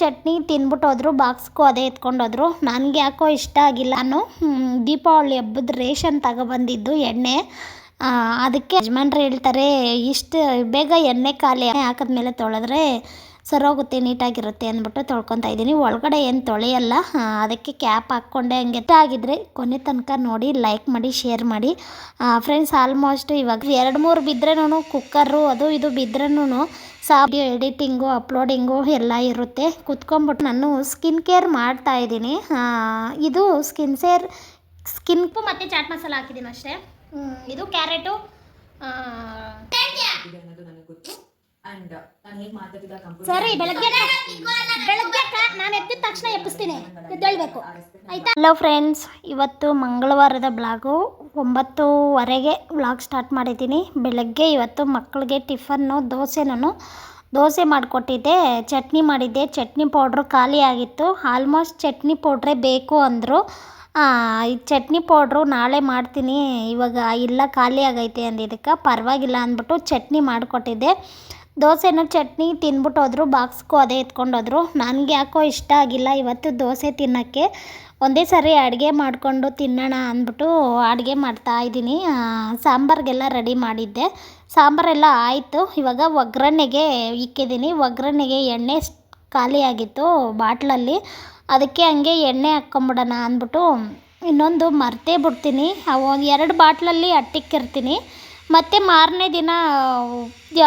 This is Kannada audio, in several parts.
ಚಟ್ನಿ ತಿಂದ್ಬಿಟ್ಟು ಹೋದ್ರು ಬಾಕ್ಸ್ಗೂ ಅದೇ ಎತ್ಕೊಂಡೋದ್ರು. ನನಗೆ ಯಾಕೋ ಇಷ್ಟ ಆಗಿಲ್ಲ. ನಾನು ದೀಪಾವಳಿ ಹಬ್ಬದ ರೇಷನ್ ತಗೊಬಂದಿದ್ದು ಎಣ್ಣೆ. ಅದಕ್ಕೆ ಯಜಮಾನ್ರು ಹೇಳ್ತಾರೆ, ಇಷ್ಟು ಬೇಗ ಎಣ್ಣೆ ಖಾಲಿ ಹಾಕಿದ್ಮೇಲೆ ತೊಳೆದ್ರೆ ಸರೋಗುತ್ತೆ ನೀಟಾಗಿರುತ್ತೆ ಅಂದ್ಬಿಟ್ಟು ತೊಳ್ಕೊತಾ ಇದ್ದೀನಿ. ಒಳಗಡೆ ಏನು ತೊಳೆಯಲ್ಲ ಅದಕ್ಕೆ ಕ್ಯಾಪ್ ಹಾಕ್ಕೊಂಡೆ ಹಂಗೆ. ಆಗಿದ್ರೆ ಕೊನೆ ತನಕ ನೋಡಿ ಲೈಕ್ ಮಾಡಿ ಶೇರ್ ಮಾಡಿ. ಫ್ರೆಂಡ್ಸ್ ಆಲ್ಮೋಸ್ಟ್ ಇವಾಗ ಎರಡು ಮೂರು ಬಿದ್ರೇನು ಕುಕ್ಕರು ಅದು ಇದು ಬಿದ್ರೇನು ಸಾಡಿಯೋ ಎಡಿಟಿಂಗು ಅಪ್ಲೋಡಿಂಗು ಎಲ್ಲ ಇರುತ್ತೆ. ಕುತ್ಕೊಂಡ್ಬಿಟ್ಟು ನಾನು ಸ್ಕಿನ್ ಕೇರ್ ಮಾಡ್ತಾ ಇದ್ದೀನಿ. ಇದು ಸ್ಕಿನ್ ಸೇರ್ ಸ್ಕಿನ್ ಮತ್ತು ಚಾಟ್ ಮಸಾಲ ಹಾಕಿದ್ದೀನಿ ಅಷ್ಟೇ. ಇದು ಕ್ಯಾರೆಟು ಇದೆ ಅನ್ನೋದು ಅಂಡ್ ನಾನು ಹೇಗೆ ಮಾತಾಡಿದ ಕಂಪ್ಯೂಟರ್ ಸರಿ ಬೆಳಗ್ಗೆ ಬೆಳಗ್ಗೆ ನಾನು ಎದ್ದಿದ ತಕ್ಷಣ ಎಬ್ಬಿಸ್ತೀನಿ. ಎದ್ದೇಳಬೇಕು. ಆಯ್ತಾ? ಹಲೋ ಫ್ರೆಂಡ್ಸ್ ಇವತ್ತು ಮಂಗಳವಾರದ ಬ್ಲಾಗು. ಒಂಬತ್ತುವರೆಗೆ ಬ್ಲಾಗ್ ಸ್ಟಾರ್ಟ್ ಮಾಡಿದ್ದೀನಿ. ಬೆಳಗ್ಗೆ ಇವತ್ತು ಮಕ್ಕಳಿಗೆ ಟಿಫನ್ನು ನಾನು ದೋಸೆ ಮಾಡಿಕೊಟ್ಟಿದ್ದೆ. ಚಟ್ನಿ ಮಾಡಿದ್ದೆ. ಚಟ್ನಿ ಪೌಡ್ರು ಖಾಲಿ ಆಗಿತ್ತು. ಆಲ್ಮೋಸ್ಟ್ ಚಟ್ನಿ ಪೌಡ್ರೇ ಬೇಕು ಅಂದರು. ಈ ಚಟ್ನಿ ಪೌಡ್ರು ನಾಳೆ ಮಾಡ್ತೀನಿ. ಇವಾಗ ಇಲ್ಲ ಖಾಲಿ ಆಗೈತೆ ಅಂದಿದ್ದಕ್ಕೆ. ಪರವಾಗಿಲ್ಲ ಅಂದ್ಬಿಟ್ಟು ಚಟ್ನಿ ಮಾಡಿಕೊಟ್ಟಿದ್ದೆ. ದೋಸೆನೂ ಚಟ್ನಿ ತಿಂದ್ಬಿಟ್ಟು ಹೋದ್ರು, ಬಾಕ್ಸ್ಗೂ ಅದೇ ಎತ್ಕೊಂಡೋದ್ರು ನನಗೆ ಯಾಕೋ ಇಷ್ಟ ಆಗಿಲ್ಲ ಇವತ್ತು ದೋಸೆ ತಿನ್ನೋಕ್ಕೆ. ಒಂದೇ ಸಾರಿ ಅಡುಗೆ ಮಾಡಿಕೊಂಡು ತಿನ್ನೋಣ ಅಂದ್ಬಿಟ್ಟು ಅಡುಗೆ ಮಾಡ್ತಾ ಇದ್ದೀನಿ. ಸಾಂಬಾರಿಗೆಲ್ಲ ರೆಡಿ ಮಾಡಿದ್ದೆ. ಸಾಂಬಾರೆಲ್ಲ ಆಯಿತು. ಇವಾಗ ಒಗ್ಗರಣೆಗೆ ಇಕ್ಕಿದ್ದೀನಿ. ಒಗ್ಗರಣೆಗೆ ಎಣ್ಣೆ ಖಾಲಿಯಾಗಿತ್ತು ಬಾಟ್ಲಲ್ಲಿ. ಅದಕ್ಕೆ ಹಂಗೆ ಎಣ್ಣೆ ಹಾಕ್ಕೊಂಬಿಡೋಣ ಅಂದ್ಬಿಟ್ಟು ಇನ್ನೊಂದು ಮರ್ತೇ ಬಿಡ್ತೀನಿ. ಅವು ಎರಡು ಬಾಟ್ಲಲ್ಲಿ ಅಟ್ಟಿಕ್ಕಿರ್ತೀನಿ. ಮತ್ತು ಮಾರನೇ ದಿನ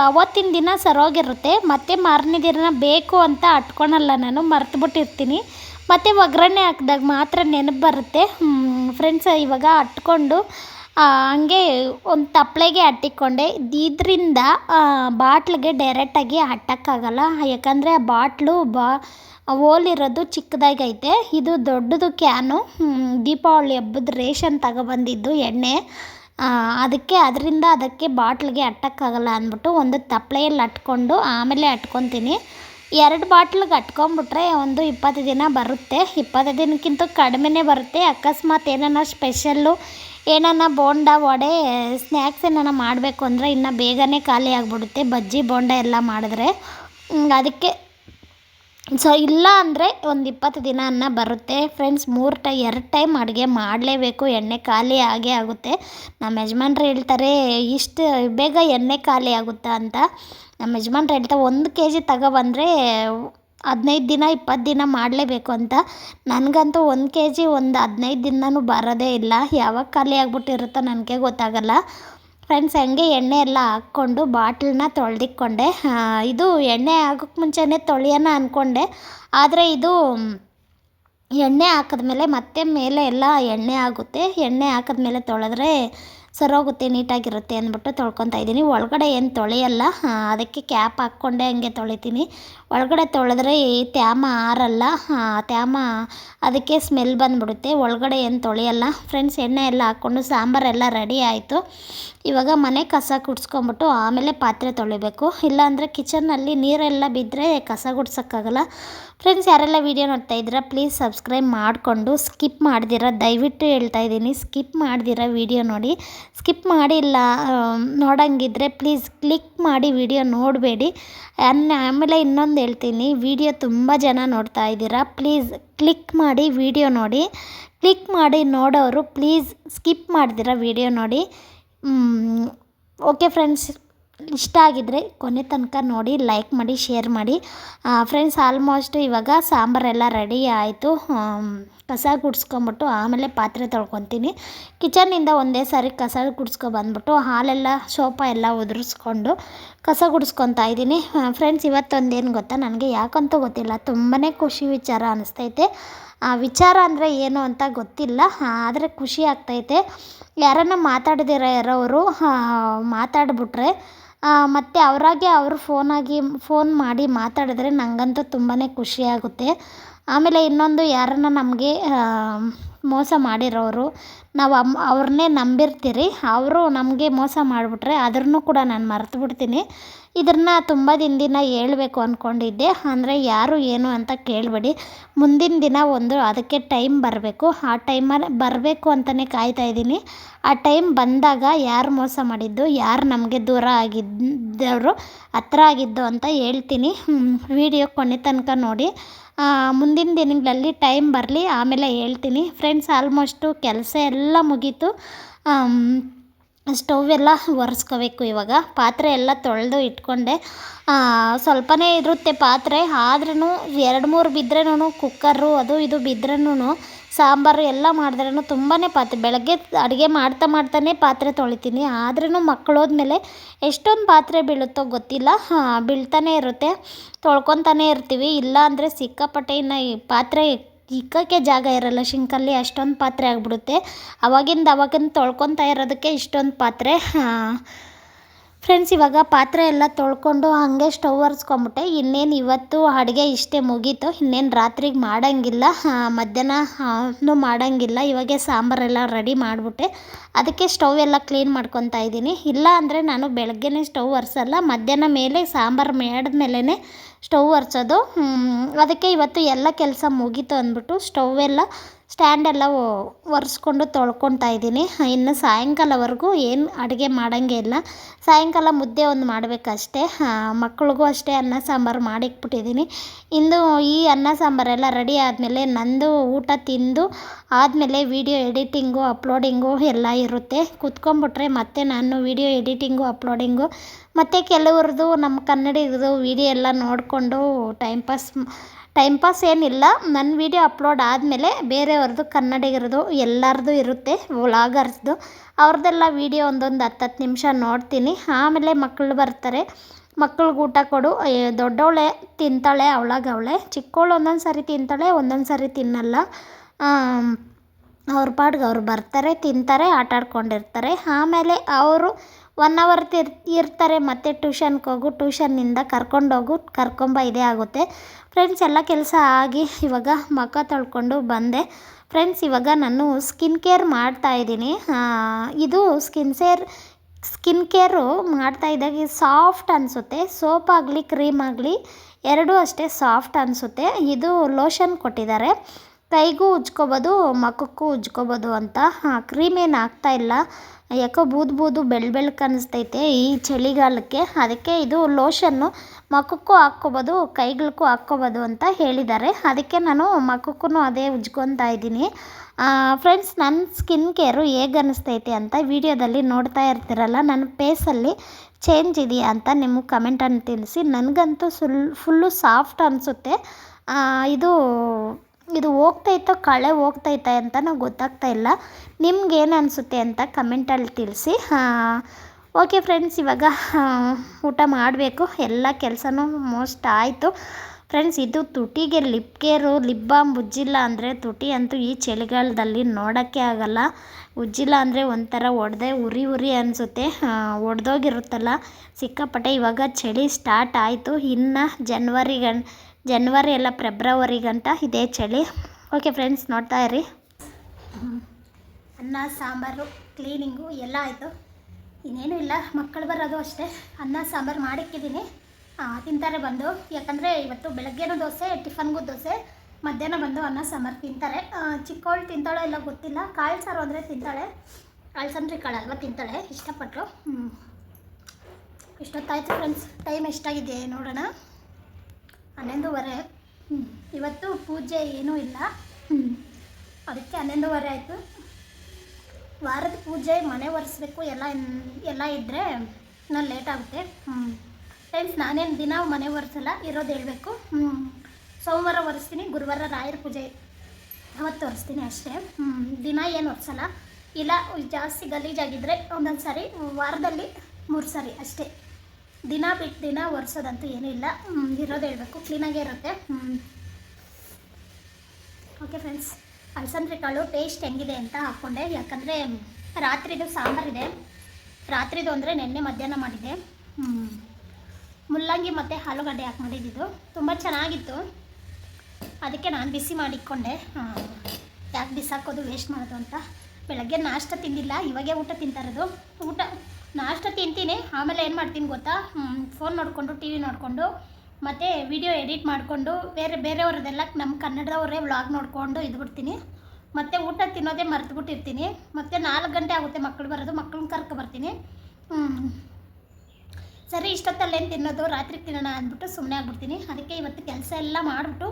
ಅವತ್ತಿನ ದಿನ ಸರೋಗಿರುತ್ತೆ. ಮತ್ತು ಮಾರನೇ ದಿನ ಬೇಕು ಅಂತ ಅಟ್ಕೊಳಲ್ಲ ನಾನು, ಮರ್ತುಬಿಟ್ಟಿರ್ತೀನಿ. ಮತ್ತು ಒಗ್ಗರಣೆ ಹಾಕ್ದಾಗ ಮಾತ್ರ ನೆನಪು ಬರುತ್ತೆ. ಫ್ರೆಂಡ್ಸ್ ಇವಾಗ ಅಟ್ಕೊಂಡು ಹಂಗೆ ಒಂದು ತಪ್ಪಲೆಗೆ ಅಟ್ಟಿಕೊಂಡೆ. ಇದರಿಂದ ಬಾಟ್ಲಿಗೆ ಡೈರೆಕ್ಟಾಗಿ ಅಟ್ಟಕ್ಕಾಗಲ್ಲ. ಯಾಕಂದರೆ ಆ ಬಾಟ್ಲು ಬಾ ಓಲಿರೋದು ಚಿಕ್ಕದಾಗೈತೆ. ಇದು ದೊಡ್ಡದು ಕ್ಯಾನು. ದೀಪಾವಳಿ ಹಬ್ಬದ ರೇಷನ್ ತಗೊಬಂದಿದ್ದು ಎಣ್ಣೆ. ಅದಕ್ಕೆ ಅದರಿಂದ ಅದಕ್ಕೆ ಬಾಟ್ಲಿಗೆ ಅಟ್ಟಕ್ಕಾಗಲ್ಲ ಅಂದ್ಬಿಟ್ಟು ಒಂದು ತಪ್ಪಲೆಯಲ್ಲಿ ಅಟ್ಕೊಂಡು ಆಮೇಲೆ ಅಟ್ಕೊತೀನಿ. ಎರಡು ಬಾಟ್ಲಿಗೆ ಅಟ್ಕೊಂಬಿಟ್ರೆ ಒಂದು ಇಪ್ಪತ್ತು ದಿನ ಬರುತ್ತೆ. ಇಪ್ಪತ್ತು ದಿನಕ್ಕಿಂತ ಕಡಿಮೆನೇ ಬರುತ್ತೆ. ಅಕಸ್ಮಾತ್ ಏನಾನ ಸ್ಪೆಷಲ್ಲು, ಏನಾನ ಬೋಂಡ, ವಡೆ, ಸ್ನ್ಯಾಕ್ಸ್ ಏನಾನ ಮಾಡಬೇಕು ಅಂದರೆ ಇನ್ನು ಬೇಗನೆ ಖಾಲಿ ಆಗಿಬಿಡುತ್ತೆ. ಬಜ್ಜಿ, ಬೋಂಡ ಎಲ್ಲ ಮಾಡಿದ್ರೆ. ಅದಕ್ಕೆ ಸೊ ಇಲ್ಲ ಅಂದರೆ ಒಂದು ಇಪ್ಪತ್ತು ದಿನ ಅನ್ನ ಬರುತ್ತೆ. ಫ್ರೆಂಡ್ಸ್ ಮೂರು ಟೈ, ಎರಡು ಟೈಮ್ ಅಡುಗೆ ಮಾಡಲೇಬೇಕು. ಎಣ್ಣೆ ಖಾಲಿ ಆಗೇ ಆಗುತ್ತೆ. ನಮ್ಮ ಯಜಮಾನ್ರು ಹೇಳ್ತಾರೆ, ಇಷ್ಟು ಬೇಗ ಎಣ್ಣೆ ಖಾಲಿ ಆಗುತ್ತಾ ಅಂತ. ನಮ್ಮ ಯಜಮಾನ್ರು ಹೇಳ್ತಾ, ಒಂದು ಕೆ ಜಿ ತಗೊಬಂದರೆ ಹದಿನೈದು ದಿನ, ಇಪ್ಪತ್ತು ದಿನ ಮಾಡಲೇಬೇಕು ಅಂತ. ನನಗಂತೂ ಒಂದು ಕೆ ಜಿ ಒಂದು ಹದಿನೈದು ದಿನನೂ ಬರೋದೇ ಇಲ್ಲ. ಯಾವಾಗ ಖಾಲಿ ಆಗ್ಬಿಟ್ಟಿರುತ್ತೋ ನನಗೆ ಗೊತ್ತಾಗಲ್ಲ. ಫ್ರೆಂಡ್ಸ್, ಹಂಗೆ ಎಣ್ಣೆ ಎಲ್ಲ ಹಾಕ್ಕೊಂಡು ಬಾಟ್ಲನ್ನ ತೊಳೆದಿಕ್ಕೊಂಡೆ ಇದು ಎಣ್ಣೆ ಆಗೋಕ್ಕೆ ಮುಂಚೆನೇ ತೊಳೆಯೋಣ ಅಂದ್ಕೊಂಡೆ ಆದರೆ ಇದು ಎಣ್ಣೆ ಹಾಕಿದ್ಮೇಲೆ ಮತ್ತೆ ಮೇಲೆ ಎಲ್ಲ ಎಣ್ಣೆ ಆಗುತ್ತೆ. ಎಣ್ಣೆ ಹಾಕಿದ್ಮೇಲೆ ತೊಳೆದ್ರೆ ಸರೋಗುತ್ತೆ ನೀಟಾಗಿರುತ್ತೆ ಅಂದ್ಬಿಟ್ಟು ತೊಳ್ಕೊತಾ ಇದ್ದೀನಿ. ಒಳಗಡೆ ಏನು ತೊಳೆಯಲ್ಲ ಅದಕ್ಕೆ ಕ್ಯಾಪ್ ಹಾಕ್ಕೊಂಡೆ ಹಂಗೆ ತೊಳಿತೀನಿ. ಒಳಗಡೆ ತೊಳೆದ್ರೆ ಈ ತ್ಯಾಮ ಆರಲ್ಲ ತ್ಯಾಮ ಅದಕ್ಕೆ ಸ್ಮೆಲ್ ಬಂದುಬಿಡುತ್ತೆ. ಒಳಗಡೆ ಏನು ತೊಳೆಯಲ್ಲ, ಫ್ರೆಂಡ್ಸ್, ಎಣ್ಣೆ ಎಲ್ಲ ಹಾಕ್ಕೊಂಡು ಸಾಂಬಾರೆಲ್ಲ ರೆಡಿ ಆಯಿತು. ಇವಾಗ ಮನೆ ಕಸ ಗುಡ್ಸ್ಕೊಂಬಿಟ್ಟು ಆಮೇಲೆ ಪಾತ್ರೆ ತೊಳಿಬೇಕು. ಇಲ್ಲಾಂದರೆ ಕಿಚನ್ನಲ್ಲಿ ನೀರೆಲ್ಲ ಬಿದ್ದರೆ ಕಸ ಗುಡ್ಸೋಕ್ಕಾಗಲ್ಲ. ಫ್ರೆಂಡ್ಸ್, ಯಾರೆಲ್ಲ ವೀಡಿಯೋ ನೋಡ್ತಾ ಇದ್ದೀರಾ, ಪ್ಲೀಸ್ ಸಬ್ಸ್ಕ್ರೈಬ್ ಮಾಡಿಕೊಂಡು ಸ್ಕಿಪ್ ಮಾಡ್ದಿರ. ದಯವಿಟ್ಟು ಹೇಳ್ತಾ ಇದ್ದೀನಿ, ಸ್ಕಿಪ್ ಮಾಡ್ದಿರ ವೀಡಿಯೋ ನೋಡಿ. ಸ್ಕಿಪ್ ಮಾಡಿಲ್ಲ ನೋಡೋಂಗಿದ್ರೆ ಪ್ಲೀಸ್ ಕ್ಲಿಕ್ ಮಾಡಿ ವಿಡಿಯೋ ನೋಡಬೇಡಿ. ಆಮೇಲೆ ಇನ್ನೊಂದು ಹೇಳ್ತೀನಿ ವಿಡಿಯೋ ತುಂಬ ಜನ ನೋಡ್ತಾ ಇದ್ದೀರಾ ಪ್ಲೀಸ್ ಕ್ಲಿಕ್ ಮಾಡಿ ವಿಡಿಯೋ ನೋಡಿ. ಕ್ಲಿಕ್ ಮಾಡಿ ನೋಡೋರು ಪ್ಲೀಸ್ ಸ್ಕಿಪ್ ಮಾಡ್ದಿರ ವಿಡಿಯೋ ನೋಡಿ. ಓಕೆ ಫ್ರೆಂಡ್ಸ್ ಇಷ್ಟ ಆಗಿದ್ರೆ ಕೊನೆ ತನಕ ನೋಡಿ ಲೈಕ್ ಮಾಡಿ ಶೇರ್ ಮಾಡಿ. ಫ್ರೆಂಡ್ಸ್ ಆಲ್ಮೋಸ್ಟ್ ಇವಾಗ ಸಾಂಬಾರೆಲ್ಲ ರೆಡಿ ಆಯಿತು. ಕಸ ಗುಡ್ಸ್ಕೊಂಬಿಟ್ಟು ಆಮೇಲೆ ಪಾತ್ರೆ ತೊಳ್ಕೊತೀನಿ. ಕಿಚನ್ನಿಂದ ಒಂದೇ ಸಾರಿ ಕಸ ಗುಡ್ಸ್ಕೊ ಬಂದ್ಬಿಟ್ಟು ಹಾಲೆಲ್ಲ, ಸೋಪ ಎಲ್ಲ ಉದುರಿಸ್ಕೊಂಡು ಕಸ ಗುಡಿಸ್ಕೊತಾ ಇದ್ದೀನಿ. ಫ್ರೆಂಡ್ಸ್ ಇವತ್ತೊಂದೇನು ಗೊತ್ತಾ? ನನಗೆ ಯಾಕಂತೂ ಗೊತ್ತಿಲ್ಲ. ತುಂಬಾ ಖುಷಿ ವಿಚಾರ ಅನಿಸ್ತೈತೆ. ಆ, ವಿಚಾರ ಅಂದರೆ ಏನು ಅಂತ ಗೊತ್ತಿಲ್ಲ. ಆದರೆ ಖುಷಿ ಆಗ್ತೈತೆ. ಯಾರನ್ನ ಯಾರೋ ಅವರು ಮಾತಾಡ್ಬಿಟ್ರೆ ಮತ್ತು ಅವರಾಗೆ ಅವರು ಫೋನಾಗಿ ಫೋನ್ ಮಾಡಿ ಮಾತಾಡಿದ್ರೆ ನನಗಂತೂ ತುಂಬಾ ಖುಷಿಯಾಗುತ್ತೆ ಆಮೇಲೆ ಇನ್ನೊಂದು ಯಾರನ್ನ ನಮಗೆ ಮೋಸ ಮಾಡಿರೋರು, ನಾವು ಅಮ್ ಅವ್ರನ್ನೇ ನಂಬಿರ್ತೀರಿ. ಅವರು ನಮಗೆ ಮೋಸ ಮಾಡಿಬಿಟ್ರೆ ಅದ್ರೂ ಕೂಡ ನಾನು ಮರೆತು ಬಿಡ್ತೀನಿ ಇದನ್ನು ತುಂಬ ದಿನದಿಂದ ಹೇಳ್ಬೇಕು ಅಂದ್ಕೊಂಡಿದ್ದೆ ಅಂದರೆ ಯಾರು ಏನು ಅಂತ ಕೇಳಬೇಡಿ. ಮುಂದಿನ ದಿನ ಒಂದು ಅದಕ್ಕೆ ಟೈಮ್ ಬರಬೇಕು. ಆ ಟೈಮಲ್ಲಿ ಬರಬೇಕು ಅಂತಲೇ ಕಾಯ್ತಾ ಇದ್ದೀನಿ. ಆ ಟೈಮ್ ಬಂದಾಗ ಯಾರು ಮೋಸ ಮಾಡಿದ್ದು, ಯಾರು ನಮಗೆ ದೂರ ಆಗಿದ್ದವರು, ಹತ್ರ ಆಗಿದ್ದು ಅಂತ ಹೇಳ್ತೀನಿ. ವಿಡಿಯೋ ಕೊನೆ ತನಕ ನೋಡಿ. ಮುಂದಿನ ದಿನಗಳಲ್ಲಿ ಟೈಮ್ ಬರಲಿ, ಆಮೇಲೆ ಹೇಳ್ತೀನಿ. ಫ್ರೆಂಡ್ಸ್ ಆಲ್ಮೋಸ್ಟು ಕೆಲಸ ಎಲ್ಲ ಮುಗೀತು. ಆಮ್, ಸ್ಟವ್ ಎಲ್ಲ ಒರೆಸ್ಕೋಬೇಕು ಇವಾಗ. ಪಾತ್ರೆ ಎಲ್ಲ ತೊಳೆದು ಇಟ್ಕೊಂಡೆ. ಸ್ವಲ್ಪನೇ ಇರುತ್ತೆ ಪಾತ್ರೆ. ಆದ್ರೂ ಎರಡು ಮೂರು ಬಿದ್ರೇನು ಕುಕ್ಕರು ಅದು ಇದು ಬಿದ್ರೇನು ಸಾಂಬಾರು ಎಲ್ಲ ಮಾಡಿದ್ರೂ ತುಂಬಾ ಪಾತ್ರೆ. ಬೆಳಗ್ಗೆ ಅಡುಗೆ ಮಾಡ್ತಾ ಮಾಡ್ತಾನೆ ಪಾತ್ರೆ ತೊಳಿತೀನಿ. ಆದ್ರೂ ಮಕ್ಕಳು ಹೋದ್ಮೇಲೆ ಎಷ್ಟೊಂದು ಪಾತ್ರೆ ಬೀಳುತ್ತೋ ಗೊತ್ತಿಲ್ಲ. ಬೀಳ್ತಾನೆ ಇರುತ್ತೆ. ತೊಳ್ಕೊತಾನೆ ಇರ್ತೀವಿ. ಇಲ್ಲ ಅಂದರೆ ಸಿಕ್ಕಾಪಟ್ಟೆ ಇನ್ನು ಈ ಪಾತ್ರೆ ಇಕ್ಕಕ್ಕೆ ಜಾಗ ಇರಲ್ಲ ಶಿಂಕಲ್ಲಿ ಅಷ್ಟೊಂದು ಪಾತ್ರೆ ಆಗಿಬಿಡುತ್ತೆ. ಅವಾಗಿಂದ ಅವಾಗಿಂದ ತೊಳ್ಕೊತಾ ಇರೋದಕ್ಕೆ ಇಷ್ಟೊಂದು ಪಾತ್ರೆ. ಫ್ರೆಂಡ್ಸ್ ಇವಾಗ ಪಾತ್ರೆ ಎಲ್ಲ ತೊಳ್ಕೊಂಡು ಹಾಗೆ ಸ್ಟವ್ ಒರೆಸ್ಕೊಂಬಿಟ್ಟೆ ಇನ್ನೇನು ಇವತ್ತು ಅಡುಗೆ ಇಷ್ಟೇ ಮುಗೀತು, ಇನ್ನೇನು ರಾತ್ರಿಗೆ ಮಾಡೋಂಗಿಲ್ಲ ಮಧ್ಯಾಹ್ನ ಮಾಡೋಂಗಿಲ್ಲ, ಇವಾಗೆ ಸಾಂಬಾರೆಲ್ಲ ರೆಡಿ ಮಾಡಿಬಿಟ್ಟೆ. ಅದಕ್ಕೆ ಸ್ಟವ್ ಎಲ್ಲ ಕ್ಲೀನ್ ಮಾಡ್ಕೊತಾ ಇದ್ದೀನಿ. ಇಲ್ಲ ಅಂದರೆ ನಾನು ಬೆಳಗ್ಗೆನೇ ಸ್ಟವ್ ಒರೆಸಲ್ಲ, ಮಧ್ಯಾಹ್ನ ಮೇಲೆ ಸಾಂಬಾರು ಮಾಡಿದ್ಮೇಲೆ ಸ್ಟವ್ ಒರೆಸೋದು. ಅದಕ್ಕೆ ಇವತ್ತು ಎಲ್ಲ ಕೆಲಸ ಮುಗೀತು ಅಂದ್ಬಿಟ್ಟು ಸ್ಟವ್ ಎಲ್ಲ ಸ್ಟ್ಯಾಂಡ್ ಎಲ್ಲ ಒರೆಸ್ಕೊಂಡು ತೊಳ್ಕೊತಾ ಇದ್ದೀನಿ. ಇನ್ನು ಸಾಯಂಕಾಲವರೆಗೂ ಏನು ಅಡುಗೆ ಮಾಡೋಂಗೆ ಇಲ್ಲ. ಸಾಯಂಕಾಲ ಮುದ್ದೆ ಒಂದು ಮಾಡಬೇಕಷ್ಟೇ. ಮಕ್ಳಿಗೂ ಅಷ್ಟೇ ಅನ್ನ ಸಾಂಬಾರು ಮಾಡಿಕ್ಬಿಟ್ಟಿದ್ದೀನಿ ಇಂದು ಈ ಅನ್ನ ಸಾಂಬಾರೆಲ್ಲ ರೆಡಿ ಆದಮೇಲೆ ನಂದು ಊಟ ತಿಂದು ಆದಮೇಲೆ ವಿಡಿಯೋ ಎಡಿಟಿಂಗು, ಅಪ್ಲೋಡಿಂಗು ಎಲ್ಲ ಇರುತ್ತೆ. ಕೂತ್ಕೊಂಡ್ಬಿಟ್ರೆ ಮತ್ತೆ ನಾನು ವಿಡಿಯೋ ಎಡಿಟಿಂಗು, ಅಪ್ಲೋಡಿಂಗು, ಮತ್ತು ಕೆಲವ್ರದ್ದು ನಮ್ಮ ಕನ್ನಡಿಗರದು ವಿಡಿಯೋ ಎಲ್ಲ ನೋಡಿಕೊಂಡು ಟೈಮ್ ಪಾಸ್ ಟೈಮ್ ಪಾಸ್ ಏನಿಲ್ಲ. ನನ್ನ ವಿಡಿಯೋ ಅಪ್ಲೋಡ್ ಆದಮೇಲೆ ಬೇರೆಯವ್ರದ್ದು ಕನ್ನಡಿಗರದು ಎಲ್ಲರದು ಇರುತ್ತೆ, ವ್ಲಾಗರ್ಸ್ದು. ಅವ್ರದ್ದೆಲ್ಲ ವಿಡಿಯೋ ಒಂದೊಂದು ಹತ್ತು ಹತ್ತು ನಿಮಿಷ ನೋಡ್ತೀನಿ. ಆಮೇಲೆ ಮಕ್ಕಳು ಬರ್ತಾರೆ. ಮಕ್ಳಿಗೆ ಊಟ ಕೊಡು. ದೊಡ್ಡವಳೆ ತಿಂತಾಳೆ, ಅವಳಾಗವಳೆ. ಚಿಕ್ಕವಳು ಒಂದೊಂದು ಸಾರಿ ತಿಂತಾಳೆ, ಒಂದೊಂದು ಸಾರಿ ತಿನ್ನಲ್ಲ. ಅವ್ರ ಪಾಡ್ಗೆ ಅವ್ರು ಬರ್ತಾರೆ, ತಿಂತಾರೆ, ಆಟಾಡ್ಕೊಂಡಿರ್ತಾರೆ. ಆಮೇಲೆ ಅವರು ಒನ್ ಅವರ್ ತಿರ್ ಇರ್ತಾರೆ ಮತ್ತೆ ಟ್ಯೂಷನ್ಗೆ ಹೋಗು ಟ್ಯೂಷನ್ನಿಂದ ಕರ್ಕೊಂಡೋಗು ಕರ್ಕೊಂಬ ಇದೇ ಆಗುತ್ತೆ. ಫ್ರೆಂಡ್ಸ್ ಎಲ್ಲ ಕೆಲಸ ಆಗಿ ಇವಾಗ ಮುಖ ತೊಳ್ಕೊಂಡು ಬಂದೆ. ಫ್ರೆಂಡ್ಸ್ ಇವಾಗ ನಾನು ಸ್ಕಿನ್ ಕೇರ್ ಮಾಡ್ತಾ ಇದ್ದೀನಿ. ಇದು ಸ್ಕಿನ್ ಸೇರ್ ಸ್ಕಿನ್ ಕೇರು ಮಾಡ್ತಾ ಇದ್ದಾಗ ಸಾಫ್ಟ್ ಅನಿಸುತ್ತೆ. ಸೋಪ್ ಆಗಲಿ ಕ್ರೀಮ್ ಆಗಲಿ ಎರಡೂ ಅಷ್ಟೇ ಸಾಫ್ಟ್ ಅನಿಸುತ್ತೆ. ಇದು ಲೋಷನ್ ಕೊಟ್ಟಿದ್ದಾರೆ. ಕೈಗೂ ಉಜ್ಕೋಬೋದು ಮಖಕ್ಕೂ ಉಜ್ಕೋಬೋದು ಅಂತ. ಕ್ರೀಮ್ ಏನು ಇಲ್ಲ. ಯಾಕೋ ಬೂದು ಬೂದು ಬೆಳ್ಳ ಬೆಳಕು ಅನಿಸ್ತೈತೆ ಈ ಚಳಿಗಾಲಕ್ಕೆ. ಅದಕ್ಕೆ ಇದು ಲೋಷನ್ನು ಮುಖಕ್ಕೂ ಹಾಕ್ಕೋಬೋದು, ಕೈಗಳಿಗೂ ಹಾಕ್ಕೋಬೋದು ಅಂತ ಹೇಳಿದ್ದಾರೆ. ಅದಕ್ಕೆ ನಾನು ಮುಖಕ್ಕೂ ಅದೇ ಉಜ್ಕೊತಾ ಇದ್ದೀನಿ. ಫ್ರೆಂಡ್ಸ್ ನನ್ನ ಸ್ಕಿನ್ ಕೇರು ಹೇಗೆ ಅನ್ನಿಸ್ತೈತೆ ಅಂತ ವಿಡಿಯೋದಲ್ಲಿ ನೋಡ್ತಾ ಇರ್ತೀರಲ್ಲ, ನನ್ನ ಪೇಸಲ್ಲಿ ಚೇಂಜ್ ಇದೆಯಾ ಅಂತ ನಿಮಗೆ ಕಮೆಂಟನ್ನು ತಿಳಿಸಿ. ನನಗಂತೂ ಸುಲ್ ಫುಲ್ಲು ಸಾಫ್ಟ್ ಅನಿಸುತ್ತೆ. ಇದು ಇದು ಹೋಗ್ತೈತೋ ಕಳೆ ಹೋಗ್ತೈತೆ ಅಂತ ನಾವು ಗೊತ್ತಾಗ್ತಾ ಇಲ್ಲ. ನಿಮ್ಗೇನು ಅನಿಸುತ್ತೆ ಅಂತ ಕಮೆಂಟಲ್ಲಿ ತಿಳಿಸಿ. ಓಕೆ ಫ್ರೆಂಡ್ಸ್ ಇವಾಗ ಊಟ ಮಾಡಬೇಕು. ಎಲ್ಲ ಕೆಲಸನೂ ಮೋಸ್ಟ್ ಆಯಿತು. ಫ್ರೆಂಡ್ಸ್ ಇದು ತುಟಿಗೆ ಲಿಪ್ ಕೇರು ಲಿಪ್ ಬಾಮ್ ಉಜ್ಜಿಲ್ಲ ಅಂದರೆ ತುಟಿ ಅಂತೂ ಈ ಚಳಿಗಾಲದಲ್ಲಿ ನೋಡೋಕ್ಕೆ ಆಗಲ್ಲ. ಉಜ್ಜಿಲ್ಲ ಅಂದರೆ ಒಂಥರ ಒಡೆದೆ ಉರಿ ಉರಿ ಅನಿಸುತ್ತೆ. ಒಡೆದೋಗಿರುತ್ತಲ್ಲ. ಸಿಕ್ಕಾಪಟ್ಟೆ ಇವಾಗ ಚಳಿ ಸ್ಟಾರ್ಟ್ ಆಯಿತು. ಇನ್ನು ಜನ್ವರಿ ಜನ್ವರಿ ಎಲ್ಲ ಫೆಬ್ರವರಿ ಗಂಟ ಇದೇ ಚಳಿ. ಓಕೆ ಫ್ರೆಂಡ್ಸ್ ನೋಡ್ತಾ ಇರಿ. ಅನ್ನ, ಸಾಂಬಾರು ಕ್ಲೀನಿಂಗು ಎಲ್ಲ ಆಯಿತು. ಇನ್ನೇನು ಇಲ್ಲ, ಮಕ್ಕಳು ಬರೋದು ಅಷ್ಟೇ. ಅನ್ನ, ಸಾಂಬಾರು ಮಾಡಿಕ್ಕಿದ್ದೀನಿ ತಿಂತಾರೆ ಬಂದು. ಯಾಕಂದರೆ ಇವತ್ತು ಬೆಳಗ್ಗೆನೂ ದೋಸೆ, ಟಿಫನ್ಗೂ ದೋಸೆ, ಮಧ್ಯಾಹ್ನ ಬಂದು ಅನ್ನ, ಸಾಂಬಾರು ತಿಂತಾರೆ. ಚಿಕ್ಕವಳು ತಿಂತಾಳೋ ಇಲ್ಲ ಗೊತ್ತಿಲ್ಲ. ಕಾಳು ಸಾರು ಅಂದರೆ ತಿಂತಾಳೆ. ಅಳಸಂದ್ರಿ ಕಾಳು ಅಲ್ವಾ ತಿಂತಾಳೆ. ಇಷ್ಟಪಟ್ಟರು ಇಷ್ಟೊತ್ತಾಯ್ತು ಫ್ರೆಂಡ್ಸ್ ಟೈಮ್ ಎಷ್ಟಾಗಿದೆ ನೋಡೋಣ. ಹನ್ನೊಂದುವರೆ. ಇವತ್ತು ಪೂಜೆ ಏನೂ ಇಲ್ಲ. ಅದಕ್ಕೆ ಹನ್ನೊಂದುವರೆ ಆಯಿತು. ವಾರದ ಪೂಜೆ ಮನೆ ಒರೆಸ್ಬೇಕು ಎಲ್ಲ ಎಲ್ಲ ಇದ್ದರೆ ನಾನು ಲೇಟ್ ಆಗುತ್ತೆ. ಫ್ರೆಂಡ್ಸ್ ನಾನೇನು ದಿನ ಮನೆ ಒರೆಸಲ್ಲ, ಇರೋದು ಹೇಳಬೇಕು. ಸೋಮವಾರ ಒರೆಸ್ತೀನಿ, ಗುರುವಾರ ರಾಯರ ಪೂಜೆ ಅವತ್ತು ಒರೆಸ್ತೀನಿ ಅಷ್ಟೇ. ದಿನ ಏನು ಒರೆಸಲ್ಲ. ಇಲ್ಲ, ಜಾಸ್ತಿ ಗಲೀಜಾಗಿದ್ದರೆ ಒಂದೊಂದು ಸಾರಿ ವಾರದಲ್ಲಿ ಮೂರು ಸಾರಿ ಅಷ್ಟೇ. ದಿನ ಬಿಟ್ಟು ದಿನ ಒರೆಸೋದಂತೂ ಏನೂ ಇಲ್ಲ. ಇರೋದು ಹೇಳಬೇಕು. ಕ್ಲೀನಾಗೇ ಇರುತ್ತೆ. ಓಕೆ ಫ್ರೆಂಡ್ಸ್ ಅಲಸಂದ್ರೆ ಕಾಳು ಟೇಸ್ಟ್ ಹೆಂಗಿದೆ ಅಂತ ಹಾಕ್ಕೊಂಡೆ. ಯಾಕಂದರೆ ರಾತ್ರಿದು ಸಾಂಬಾರಿದೆ ರಾತ್ರಿದು ಅಂದರೆ ನೆನ್ನೆ ಮಧ್ಯಾಹ್ನ ಮಾಡಿದೆ. ಮುಲ್ಲಂಗಿ ಮತ್ತು ಆಲೂಗಡ್ಡೆ ಹಾಕಿ ಮಾಡಿದ್ದು ತುಂಬ ಚೆನ್ನಾಗಿತ್ತು. ಅದಕ್ಕೆ ನಾನು ಬಿಸಿ ಮಾಡಿಕ್ಕೊಂಡೆ ಯಾಕೆ ಬಿಸಾಕೋದು ವೇಸ್ಟ್ ಮಾಡೋದು ಅಂತ. ಬೆಳಗ್ಗೆ ನಾಷ್ಟ ತಿಂದಿಲ್ಲ, ಇವಾಗೇ ಊಟ ತಿಂತಾ ಇರೋದು. ಊಟ ನಾಷ್ಟ ತಿಂತೀನಿ. ಆಮೇಲೆ ಏನು ಮಾಡ್ತೀನಿ ಗೊತ್ತಾ? ಫೋನ್ ನೋಡಿಕೊಂಡು ಟಿ ವಿ ನೋಡಿಕೊಂಡು, ಮತ್ತು ವಿಡಿಯೋ ಎಡಿಟ್ ಮಾಡಿಕೊಂಡು, ಬೇರೆ, ಬೇರೆಯವ್ರದ್ದೆಲ್ಲ ನಮ್ಮ ಕನ್ನಡದವರೇ ವ್ಲಾಗ್ ನೋಡಿಕೊಂಡು ಇದ್ಬಿಡ್ತೀನಿ. ಮತ್ತು ಊಟ ತಿನ್ನೋದೇ ಮರೆತುಬಿಟ್ಟಿರ್ತೀನಿ. ಮತ್ತು ನಾಲ್ಕು ಗಂಟೆ ಆಗುತ್ತೆ ಮಕ್ಕಳು ಬರೋದು ಮಕ್ಕಳನ್ನ ಕರ್ಕೊ ಬರ್ತೀನಿ. ಸರಿ ಇಷ್ಟೊತ್ತಲ್ಲೇನು ತಿನ್ನೋದು? ರಾತ್ರಿ ತಿನ್ನೋಣ ಅಂದ್ಬಿಟ್ಟು ಸುಮ್ಮನೆ ಆಗ್ಬಿಡ್ತೀನಿ. ಅದಕ್ಕೆ ಇವತ್ತು ಕೆಲಸ ಎಲ್ಲ ಮಾಡಿಬಿಟ್ಟು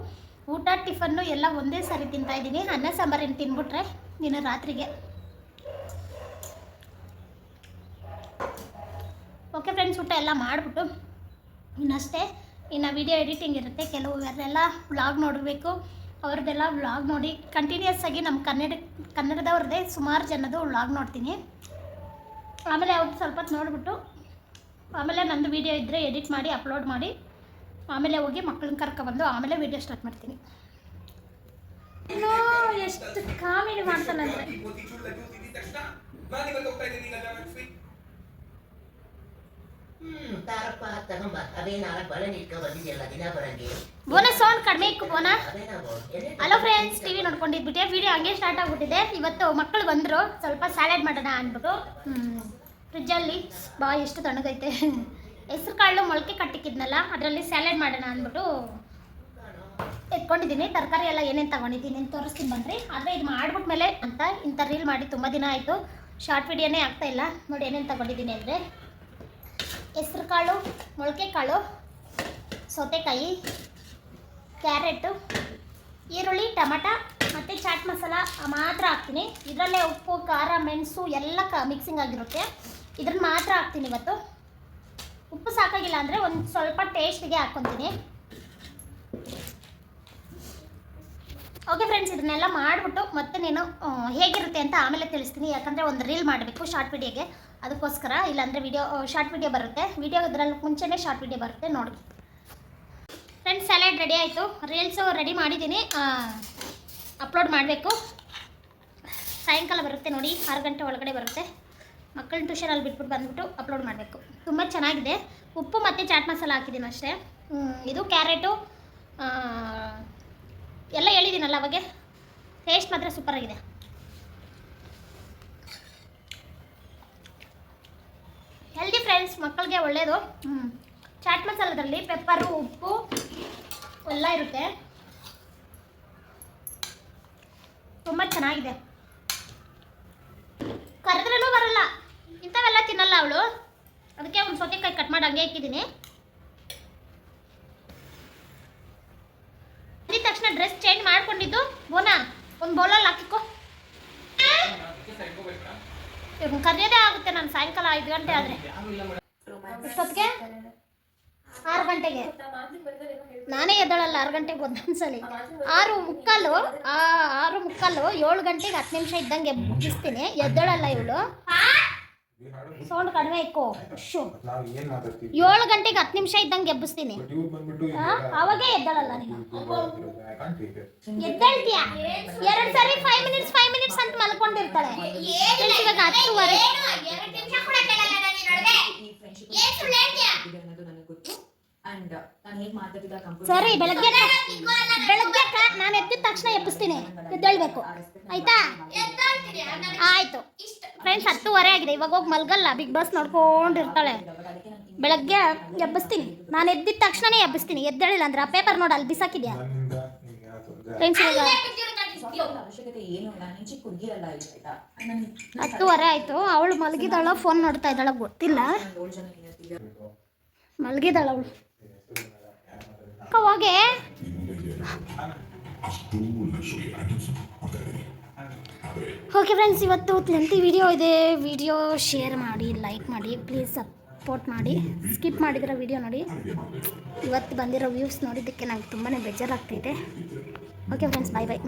ಊಟ, ಟಿಫನ್ನು ಎಲ್ಲ ಒಂದೇ ಸಾರಿ ತಿಂತಾ ಇದ್ದೀನಿ. ಅನ್ನ ಸಾಂಬಾರೇನು ತಿನ್ಬಿಟ್ರೆ? ನೀನು ರಾತ್ರಿಗೆ. ಓಕೆ ಫ್ರೆಂಡ್ಸ್ ಊಟ ಎಲ್ಲ ಮಾಡಿಬಿಟ್ಟು ಇನ್ನಷ್ಟೇ ಇನ್ನು ವಿಡಿಯೋ ಎಡಿಟಿಂಗ್ ಇರುತ್ತೆ. ಕೆಲವರೆಲ್ಲ ವ್ಲಾಗ್ ನೋಡಬೇಕು. ಅವ್ರದ್ದೆಲ್ಲ ವ್ಲಾಗ್ ನೋಡಿ ಕಂಟಿನ್ಯೂಸ್ ಆಗಿ ನಮ್ಮ ಕನ್ನಡ ಕನ್ನಡದವ್ರದ್ದೇ ಸುಮಾರು ಜನದು ವ್ಲಾಗ್ ನೋಡ್ತೀನಿ. ಆಮೇಲೆ ಅವ್ರು ಸ್ವಲ್ಪ ಹೊತ್ತು ನೋಡಿಬಿಟ್ಟು ಆಮೇಲೆ ನಂದು ವಿಡಿಯೋ ಇದ್ದರೆ ಎಡಿಟ್ ಮಾಡಿ ಅಪ್ಲೋಡ್ ಮಾಡಿ ಆಮೇಲೆ ಹೋಗಿ ಮಕ್ಕಳನ್ನ ಕರ್ಕೊಬಂದು ಆಮೇಲೆ ವಿಡಿಯೋ ಸ್ಟಾರ್ಟ್ ಮಾಡ್ತೀನಿ. ಇನ್ನೂ ಎಷ್ಟು ಕಾಮಿಡಿ ಮಾಡ್ತಾನಂದ್ರೆ. ಹ್ಮ್ ತಾರಪ್ಪ ತಗೊಂಬ ಅವೇ ನಾಲ್ಕು ಬಳೆ ಇಟ್ಕೊ ಬಂದಿದ್ಯಲ್ಲ ದಿನ ಬರಂಗೆ. ಬೋನ ಸೌಂಡ್ ಕಡಿಮೆ ಇಕ್ಕು ಬೋನ. ಹಲೋ ಫ್ರೆಂಡ್ಸ್ ಟಿವಿ ನೋಡ್ಕೊಂಡಿದ್ಬಿಟ್ಟೆ ವಿಡಿಯೋ ಹಂಗೆ ಸ್ಟಾರ್ಟ್ ಆಗ್ಬಿಟ್ಟಿದೆ. ಇವತ್ತು ಮಕ್ಕಳು ಬಂದರು ಸ್ವಲ್ಪ ಸ್ಯಾಲೆಡ್ ಮಾಡೋಣ ಅಂದ್ಬಿಟ್ಟು. ಫ್ರಿಜ್ಜಲ್ಲಿ ಬಾ ಎಷ್ಟು ತಣ್ಣಗೈತೆ. ಹೆಸ್ರು ಕಾಳು ಮೊಳಕೆ ಕಟ್ಟಿಕ್ಕಿದ್ನಲ್ಲ ಅದರಲ್ಲಿ ಸ್ಯಾಲೆಡ್ ಮಾಡೋಣ ಅಂದ್ಬಿಟ್ಟು ಎತ್ಕೊಂಡಿದ್ದೀನಿ ತರಕಾರಿ ಎಲ್ಲ ಏನೇನು ತಗೊಂಡಿದ್ದೀನಿ ತೋರಿಸ್ತೀನಿ ಬನ್ನಿರಿ ಆದರೆ ಇದು ಮಾಡಿಬಿಟ್ಮೇಲೆ ಅಂತ ಇಂಥ ರೀಲ್ ಮಾಡಿ ತುಂಬ ದಿನ ಆಯಿತು. ಶಾರ್ಟ್ ವಿಡಿಯೋನೇ ಆಗ್ತಾ ಇಲ್ಲ. ನೋಡಿ ಏನೇನು ತಗೊಂಡಿದ್ದೀನಿ ಅಂದರೆ. ಹೆಸ್ರು ಕಾಳು, ಮೊಳಕೆ ಕಾಳು, ಸೌತೆಕಾಯಿ, ಕ್ಯಾರೆಟು, ಈರುಳ್ಳಿ, ಟಮಟ ಮತ್ತು ಚಾಟ್ ಮಸಾಲ ಮಾತ್ರ ಹಾಕ್ತೀನಿ. ಇದರಲ್ಲೇ ಉಪ್ಪು, ಖಾರ, ಮೆಣಸು ಎಲ್ಲ ಕ ಮಿಕ್ಸಿಂಗ್ ಆಗಿರುತ್ತೆ. ಇದನ್ನು ಮಾತ್ರ ಹಾಕ್ತೀನಿ ಇವತ್ತು. ಉಪ್ಪು ಸಾಕಾಗಿಲ್ಲ ಅಂದರೆ ಒಂದು ಸ್ವಲ್ಪ ಟೇಸ್ಟಿಗೆ ಹಾಕ್ಕೊತೀನಿ ಓಕೆ ಫ್ರೆಂಡ್ಸ್ ಇದನ್ನೆಲ್ಲ ಮಾಡಿಬಿಟ್ಟು ಮತ್ತೆ ನೀನು ಹೇಗಿರುತ್ತೆ ಅಂತ ಆಮೇಲೆ ತಿಳಿಸ್ತೀನಿ. ಯಾಕಂದರೆ ಒಂದು ರೀಲ್ ಮಾಡಬೇಕು ಶಾರ್ಟ್ ವಿಡಿಯೋಗೆ ಅದಕ್ಕೋಸ್ಕರ, ಇಲ್ಲಾಂದರೆ ವಿಡಿಯೋ ಶಾರ್ಟ್ ವಿಡಿಯೋ ಬರುತ್ತೆ. ವಿಡಿಯೋ ಇದರಲ್ಲಿ ಮುಂಚೆನೇ ಶಾರ್ಟ್ ವಿಡಿಯೋ ಬರುತ್ತೆ, ನೋಡಿ. ಫ್ರೆಂಡ್ಸ್ ಸ್ಯಾಲೆಡ್ ರೆಡಿ ಆಯಿತು. ರೀಲ್ಸು ರೆಡಿ ಮಾಡಿದ್ದೀನಿ. ಅಪ್ಲೋಡ್ ಮಾಡಬೇಕು. ಸಾಯಂಕಾಲ ಬರುತ್ತೆ ನೋಡಿ, ಆರು ಗಂಟೆ ಒಳಗಡೆ ಬರುತ್ತೆ. ಮಕ್ಕಳನ್ನ ಟ್ಯೂಷನಲ್ಲಿ ಬಿಟ್ಬಿಟ್ಟು ಬಂದುಬಿಟ್ಟು ಅಪ್ಲೋಡ್ ಮಾಡಬೇಕು. ತುಂಬ ಚೆನ್ನಾಗಿದೆ. ಉಪ್ಪು ಮತ್ತು ಚಾಟ್ ಮಸಾಲ ಹಾಕಿದ್ದೀನಿ ಅಷ್ಟೇ. ಇದು ಕ್ಯಾರೆಟು ಎಲ್ಲ ಹೇಳಿದ್ದೀನಲ್ಲ ಅವಾಗೆ. ಟೇಸ್ಟ್ ಮಾತ್ರ ಸೂಪರಾಗಿದೆ ಫ್ರೆಂಡ್ಸ್ ಮಕ್ಕಳಿಗೆ ಒಳ್ಳೆಯದು ಚಾಟ್ ಮಸಾಲದಲ್ಲಿ ಪೆಪ್ಪರು ಉಪ್ಪು ಎಲ್ಲ ಇರುತ್ತೆ. ತುಂಬ ಚೆನ್ನಾಗಿದೆ. ಕರೆದ್ರೂ ಬರಲ್ಲ. ಇಂಥವೆಲ್ಲ ತಿನ್ನಲ್ಲ ಅವಳು. ಅದಕ್ಕೆ ಒಂದು ಸೌತೆಕಾಯಿ ಕಟ್ ಮಾಡಿ ಹಂಗೆ ಇಕ್ಕಿದ್ದೀನಿ ಅಂದಿದ ತಕ್ಷಣ ಡ್ರೆಸ್ ಚೇಂಜ್ ಮಾಡ್ಕೊಂಡಿದ್ದು. ಬೋನಾ, ಒಂದು ಬೌಲಲ್ಲಿ ಹಾಕಿಕೋ. ಇವ್ರನ್ನ ಕರೆಯೋದೇ ಆಗುತ್ತೆ ನಾನು ಸಾಯಂಕಾಲ ಐದು ಗಂಟೆ ಆದರೆ. ಎಷ್ಟೊತ್ತಿಗೆ ಆರು ಗಂಟೆಗೆ? ನಾನೇ ಎದ್ದಳಲ್ಲ, ಆರು ಗಂಟೆಗೆ ಒಂದೊಂದ್ಸಲಿ. ಆರು ಮುಕ್ಕಾಲು ಆರು ಮುಕ್ಕಾಲು ಏಳು ಗಂಟೆಗೆ ಹತ್ತು ನಿಮಿಷ ಇದ್ದಂಗೆ ಮುಗಿಸ್ತೀನಿ ಎದ್ದಳಲ್ಲ ಇವಳು. ಸೌಂಡ್ ಕಡಿಮೆ ಇಕ್ಕೋ. ಶು. ಏಳು ಗಂಟೆಗೆ ಹತ್ತು ನಿಮಿಷ ಇದ್ದಂಗೆ ಎಬ್ಬಿಸ್ತೀನಿ. ಅವಾಗೇ ಎದ್ದಳಲ್ಲ ನೀನು. ಎದ್ದೇಳ್ತೀಯ? ಎರಡು ಸಾರಿ ಫೈವ್ ಮಿನಿಟ್ಸ್ ಫೈವ್ ಮಿನಿಟ್ಸ್ ಅಂತ ಮಲ್ಕೊಂಡಿರ್ತಾಳೆ. ಇವಾಗ ಹತ್ತುವರೆ ಈ ಫ್ರೆಂಡ್ಶಿಪ್ ಅನ್ನೋದು ನನಗೆ ಗೊತ್ತು ಅಂಡ್ ನಾನು ಹೇಗೆ ಮಾತಾಡಿದ ಸರಿ ಬೆಳಗ್ಗೆ ಬೆಳಗ್ಗೆ ನಾನು ಎದ್ದಿದ ತಕ್ಷಣ ಎಪ್ಪಿಸ್ತೀನಿ ಎದ್ದೇಳ್ಬೇಕು. ಆಯ್ತಾ? ಆಯ್ತು. ಫ್ರೆಂಡ್ಸ್ ಹತ್ತುವರೆ ಆಗಿದೆ. ಇವಾಗ ಹೋಗಿ ಮಲ್ಗಲ್ಲ. Big boss ನೋಡ್ಕೊಂಡಿರ್ತಾಳೆ. ಬೆಳಗ್ಗೆ ಎಬ್ಬಿಸ್ತೀನಿ. ನಾನು ಎದ್ದಿದ ತಕ್ಷಣನೇ ಎಬ್ಬಿಸ್ತೀನಿ. ಎದ್ದೇಳಿಲ್ಲ ಅಂದ್ರೆ ಆ ಪೇಪರ್ ನೋಡಿ ಅಲ್ಲಿ ಬಿಸಾಕಿದ್ಯಾ? ಫ್ರೆಂಡ್ಸ್ ಇವಾಗ ಹತ್ತುವರೆ ಆಯಿತು. ಅವಳು ಮಲಗಿದಾಳ ಫೋನ್ ನೋಡ್ತಾ ಇದ್ದಾಳ ಗೊತ್ತಿಲ್ಲ. ಮಲಗಿದಾಳ ಅವಳು. ಹೋಗೆ ಓಕೆ ಫ್ರೆಂಡ್ಸ್ ಇವತ್ತು ಲೆಂತಿ ವಿಡಿಯೋ ಇದೆ. ವಿಡಿಯೋ ಶೇರ್ ಮಾಡಿ ಲೈಕ್ ಮಾಡಿ ಪ್ಲೀಸ್ ಸಪೋರ್ಟ್ ಮಾಡಿ. ಸ್ಕಿಪ್ ಮಾಡಿದ್ರೆ ವಿಡಿಯೋ ನೋಡಿ. ಇವತ್ತು ಬಂದಿರೋ ವ್ಯೂಸ್ ನೋಡಿದ್ದಕ್ಕೆ ನಂಗೆ ತುಂಬಾ ಬೇಜಾರಾಗ್ತಿದೆ ಓಕೆ ಫ್ರೆಂಡ್ಸ್ ಬಾಯ್ ಬಾಯ್